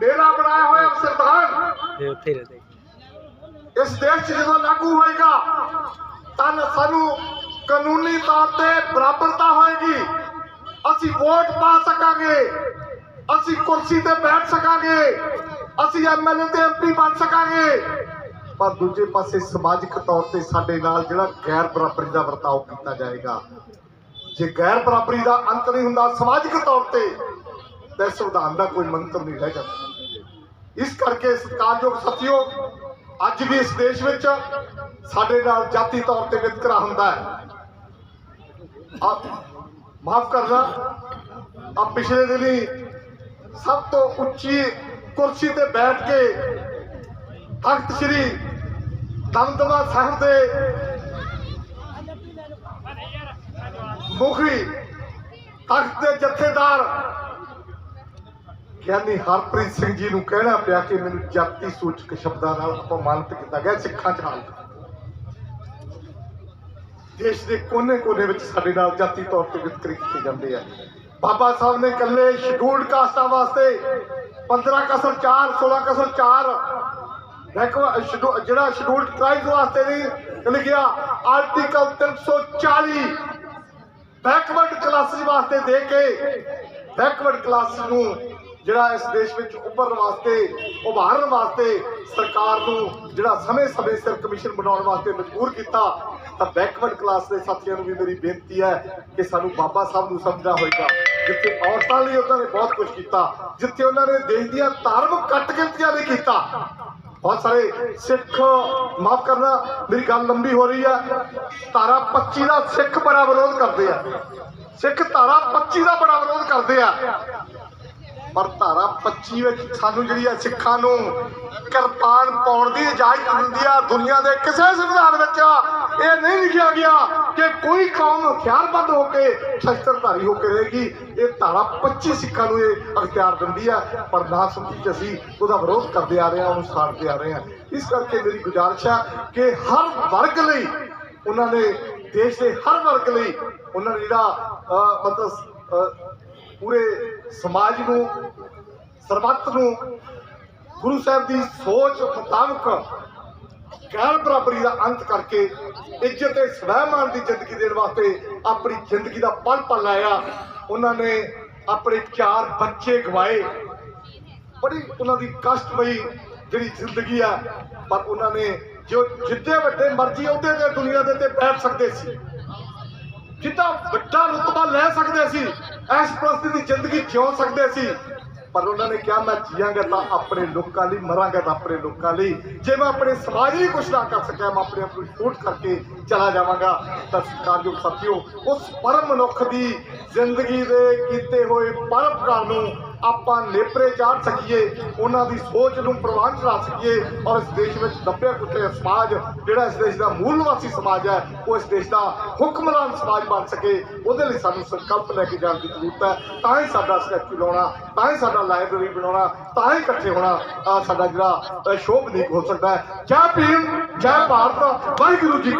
ਮੇਰਾ ਬਣਾਇਆ ਹੋਇਆ ਸੰਵਿਧਾਨ ਤੇ ਉੱਥੇ ਰਹਦੇ। ਇਸ ਦੇਸ਼ 'ਚ ਜਦੋਂ ਲਾਗੂ ਹੋਏਗਾ ਤਾਂ ਸਾਨੂੰ ਕਾਨੂੰਨੀ ਤੌਰ ਤੇ ਬਰਾਬਰਤਾ ਹੋਏਗੀ। ਅਸੀਂ ਵੋਟ ਪਾ ਸਕਾਂਗੇ ਅਸੀਂ ਕੁਰਸੀ ਤੇ ਬੈਠ ਸਕਾਂਗੇ ਅਸੀਂ ਐਮਐਲਏ ਤੇ ਐਮਪੀ ਬਣ ਸਕਾਂਗੇ। ਪਰ ਦੂਜੇ ਪਾਸੇ ਸਮਾਜਿਕ ਤੌਰ ਤੇ ਸਾਡੇ ਨਾਲ ਜਿਹੜਾ ਗੈਰ ਬਰਾਬਰੀ ਦਾ ਵਰਤਾਓ ਕੀਤਾ ਜਾਏਗਾ ਜੇ ਗੈਰ ਬਰਾਬਰੀ ਦਾ ਅੰਤ ਨਹੀਂ ਹੁੰਦਾ ਸਮਾਜਿਕ ਤੌਰ ਤੇ ਤਾਂ ਸੰਵਿਧਾਨ ਦਾ ਕੋਈ ਮੰਤਵ ਨਹੀਂ ਰਹਿ ਜਾਂਦਾ। ਇਸ ਕਰਕੇ ਸਤਿਕਾਰਯੋਗ ਸਾਥੀਓ, ਅੱਜ ਵੀ ਇਸ ਦੇਸ਼ ਵਿੱਚ ਸਾਡੇ ਨਾਲ ਜਾਤੀ ਤੌਰ ਤੇ ਵਿਤਕਰਾ ਹੁੰਦਾ ਹੈ। ਆਪ ਮਾਫ ਕਰਨਾ ਆ ਪਿਛਲੇ ਦਿਨੀ ਸਭ ਤੋਂ ਉੱਚੀ ਕੁਰਸੀ ਤੇ ਬੈਠ ਕੇ ਤਖਤ ਸ੍ਰੀ ਦਮਦਮਾ ਸਾਹਿਬ ਦੇ ਮੁਖੀ ਤਖਤ ਦੇ ਜਥੇਦਾਰ ਗਿਆਨੀ ਹਰਪ੍ਰੀਤ ਸਿੰਘ ਜੀ ਨੂੰ ਕਹਿਣਾ ਪਿਆ ਕਿ ਮੈਨੂੰ ਜਾਤੀ ਸੂਚਕ ਸ਼ਬਦਾਂ ਨਾਲ ਅਪਮਾਨਿਤ ਕੀਤਾ ਗਿਆ, ਸਿੱਖਾਂ ਚ ਹਾਲ ਦੇਸ਼ ਦੇ ਕੋਨੇ-ਕੋਨੇ ਵਿੱਚ ਸਾਡੇ ਨਾਲ ਜਾਤੀ ਤੌਰ ਤੇ ਵਿਤਕਰੇ ਕੀਤੇ ਜਾਂਦੇ ਆ। ਬਾਬਾ ਸਾਹਿਬ ਨੇ ਇਕੱਲੇ ਸ਼ਡਿਊਲਡ ਕਾਸਟਾਂ ਵਾਸਤੇ 15 ਕਸਰ 4 16 ਕਸਰ 4 ਦੇਖੋ ਜਿਹੜਾ ਸ਼ਡਿਊਲਡ ਟ੍ਰਾਈਬਸ ਵਾਸਤੇ ਨਹੀਂ ਲਿਖਿਆ ਆਰਟੀਕਲ 340 ਬੈਕਵਰਡ ਕਲਾਸਿਸ ਵਾਸਤੇ ਦੇ ਕੇ ਬੈਕਵਰਡ ਕਲਾਸ ਨੂੰ ਜਿਹੜਾ ਇਸ ਦੇਸ਼ ਵਿੱਚ ਉੱਭਰਨ ਵਾਸਤੇ, ਉਭਾਰਨ ਵਾਸਤੇ ਸਰਕਾਰ ਨੂੰ ਜਿਹੜਾ ਸਮੇਂ-ਸਮੇਂ ਸਿਰ ਕਮਿਸ਼ਨ ਬਣਾਉਣ ਵਾਸਤੇ ਮਜਬੂਰ ਕੀਤਾ, ਤਾਂ ਬੈਕਵਰਡ ਕਲਾਸ ਦੇ ਸਾਥੀਆਂ ਨੂੰ ਵੀ ਮੇਰੀ ਬੇਨਤੀ ਹੈ ਕਿ ਸਾਨੂੰ ਬਾਬਾ ਸਾਹਿਬ ਨੂੰ ਸਮਝਣਾ ਹੋਏਗਾ। ਜਿੱਥੇ ਔਰਤਾਂ ਲਈ ਉਹਨਾਂ ਨੇ ਬਹੁਤ ਕੁਝ ਕੀਤਾ, ਜਿੱਥੇ ਉਹਨਾਂ ਨੇ ਦੇਸ਼ ਦੀਆਂ ਧਾਰਮਿਕ ਕੱਟ ਗਿਣਤੀਆਂ ਲਈ ਕੀਤਾ। ਬਹੁਤ ਸਾਰੇ ਸਿੱਖ, ਮਾਫ ਕਰਨਾ, ਮੇਰੀ ਗੱਲ ਲੰਬੀ ਹੋ ਰਹੀ ਹੈ। ਧਾਰਾ 25 ਦਾ ਸਿੱਖ ਬੜਾ ਵਿਰੋਧ ਕਰਦੇ ਆ। ਸਿੱਖ ਧਾਰਾ 25 ਦਾ ਬੜਾ ਵਿਰੋਧ ਕਰਦੇ ਆ। ਪਰ ਧਾਰਾ 25 ਵਿੱਚ ਸਾਨੂੰ ਜਿਹੜੀ ਆ ਸਿੱਖਾਂ ਨੂੰ ਕਿਰਪਾਨ ਪਾਉਣ ਦੀ ਇਜਾਜ਼ਤ ਦਿੰਦੀ ਆ ਦੁਨੀਆ ਦੇ ਕਿਸੇ ਸੰਵਿਧਾਨ ਵਿੱਚ, ਇਹ ਨਹੀਂ ਲਿਖਿਆ ਗਿਆ ਕਿ ਕੋਈ ਕੌਮ ਹਥਿਆਰਬੰਦ ਹੋ ਕੇ ਸ਼ਸਤਰਧਾਰੀ ਹੋ ਕੇ ਰਹੇਗੀ। ਇਹ ਧਾਰਾ 25 ਸਿੱਖਾਂ ਨੂੰ ਇਹ ਅਖਤਿਆਰ ਦਿੰਦੀ ਆ, ਪਰ ਨਾ ਸਮਝੀ ਕਿ ਅਸੀਂ ਉਹਦਾ ਵਿਰੋਧ ਕਰਦੇ ਆ ਰਹੇ ਹਾਂ, ਉਹਨੂੰ ਸਾੜਦੇ ਆ ਰਹੇ ਹਾਂ। ਇਸ ਕਰਕੇ ਮੇਰੀ ਗੁਜ਼ਾਰਿਸ਼ ਹੈ ਕਿ ਹਰ ਵਰਗ ਲਈ ਉਹਨਾਂ ਨੇ, ਦੇਸ਼ ਦੇ ਹਰ ਵਰਗ ਲਈ ਉਹਨਾਂ ਨੇ ਜਿਹੜਾ ਮਤਲਬ ਪੂਰੇ ਸਮਾਜ ਨੂੰ, ਸਰਬੱਤ ਨੂੰ, ਗੁਰੂ ਸਾਹਿਬ ਦੀ ਸੋਚ ਮੁਤਾਬਕ ਗੈਰ ਬਰਾਬਰੀ ਦਾ ਅੰਤ ਕਰਕੇ ਇੱਜ਼ਤ ਤੇ ਸਵੈਮਾਨ ਦੀ ਜ਼ਿੰਦਗੀ ਦੇਣ ਵਾਸਤੇ ਆਪਣੀ ਜ਼ਿੰਦਗੀ ਦਾ ਪਲ ਪਲ ਲਾਇਆ। ਉਹਨਾਂ ਨੇ ਆਪਣੇ ਚਾਰ ਬੱਚੇ ਗਵਾਏ। ਬੜੀ ਉਹਨਾਂ ਦੀ ਕਸ਼ਟਮਈ ਜਿਹੜੀ ਜ਼ਿੰਦਗੀ ਆ, ਪਰ ਉਹਨਾਂ ਨੇ ਜੋ ਜਿੱਦੇ ਵੱਡੇ ਮਰਜ਼ੀ ਉਹਦੇ ਤੇ ਦੁਨੀਆ ਦੇ ਤੇ ਬੈਠ ਸਕਦੇ ਸੀ, ਜਿੱਦਾਂ ਵੱਡਾ ਰੁਤਬਾ ਲੈ ਸਕਦੇ ਸੀ ਐਸ ਪ੍ਰਸਤੀ ਦੀ ਜ਼ਿੰਦਗੀ ਜਿਉ ਸਕਦੇ ਸੀ, ਪਰ ਉਹਨਾਂ ਨੇ ਕਿਹਾ, ਮੈਂ ਜੀਵਾਂਗਾ ਤਾਂ ਆਪਣੇ ਲੋਕਾਂ ਲਈ, ਮਰਾਂਗਾ ਤਾਂ ਆਪਣੇ ਲੋਕਾਂ ਲਈ। ਜੇ ਮੈਂ ਆਪਣੇ ਸਮਾਜ ਲਈ ਕੁਛ ਨਾ ਕਰ ਸਕਿਆ, ਮੈਂ ਆਪਣੇ ਆਪ ਨੂੰ ਛੋਟ ਕਰਕੇ ਚਲਾ ਜਾਵਾਂਗਾ। ਤਾਂ ਸਤਿਕਾਰਯੋਗ ਸਾਥੀਓ, ਉਸ ਪਰਮ ਮਨੁੱਖ ਦੀ ਜ਼ਿੰਦਗੀ ਦੇ ਕੀਤੇ ਹੋਏ ਪਰਪਕਾਰ ਨੂੰ ਆਪਾਂ ਨੇਪਰੇ ਚਾੜ ਸਕੀਏ ਉਹਨਾਂ ਦੀ ਸੋਚ ਨੂੰ ਪ੍ਰਵਾਨ ਚੜਾ ਸਕੀਏ ਔਰ ਇਸ ਦੇਸ਼ ਵਿੱਚ ਦੱਬਿਆ ਕੁੱਟਿਆ ਸਮਾਜ ਜਿਹੜਾ ਇਸ ਦੇਸ਼ ਦਾ ਮੂਲ ਨਿਵਾਸੀ ਸਮਾਜ ਹੈ ਉਹ ਇਸ ਦੇਸ਼ ਦਾ ਹੁਕਮਰਾਨ ਸਮਾਜ ਬਣ ਸਕੇ। ਉਹਦੇ ਲਈ ਸਾਨੂੰ ਸੰਕਲਪ ਲੈ ਕੇ ਜਾਣ ਦੀ ਜ਼ਰੂਰਤ ਹੈ। ਤਾਂ ਹੀ ਸਾਡਾ ਸਟੈਚੂ ਲਾਉਣਾ ਤਾਂ ਹੀ ਸਾਡਾ ਲਾਇਬ੍ਰੇਰੀ ਬਣਾਉਣਾ ਤਾਂ ਹੀ ਇਕੱਠੇ ਹੋਣਾ ਸਾਡਾ ਜਿਹੜਾ ਅਹ, ਸ਼ੋਭਨੀਕ ਹੋ ਸਕਦਾ ਹੈ। ਜੈ ਭੀਮ ਜੈ ਭਾਰਤ ਵਾਹਿਗੁਰੂ ਜੀ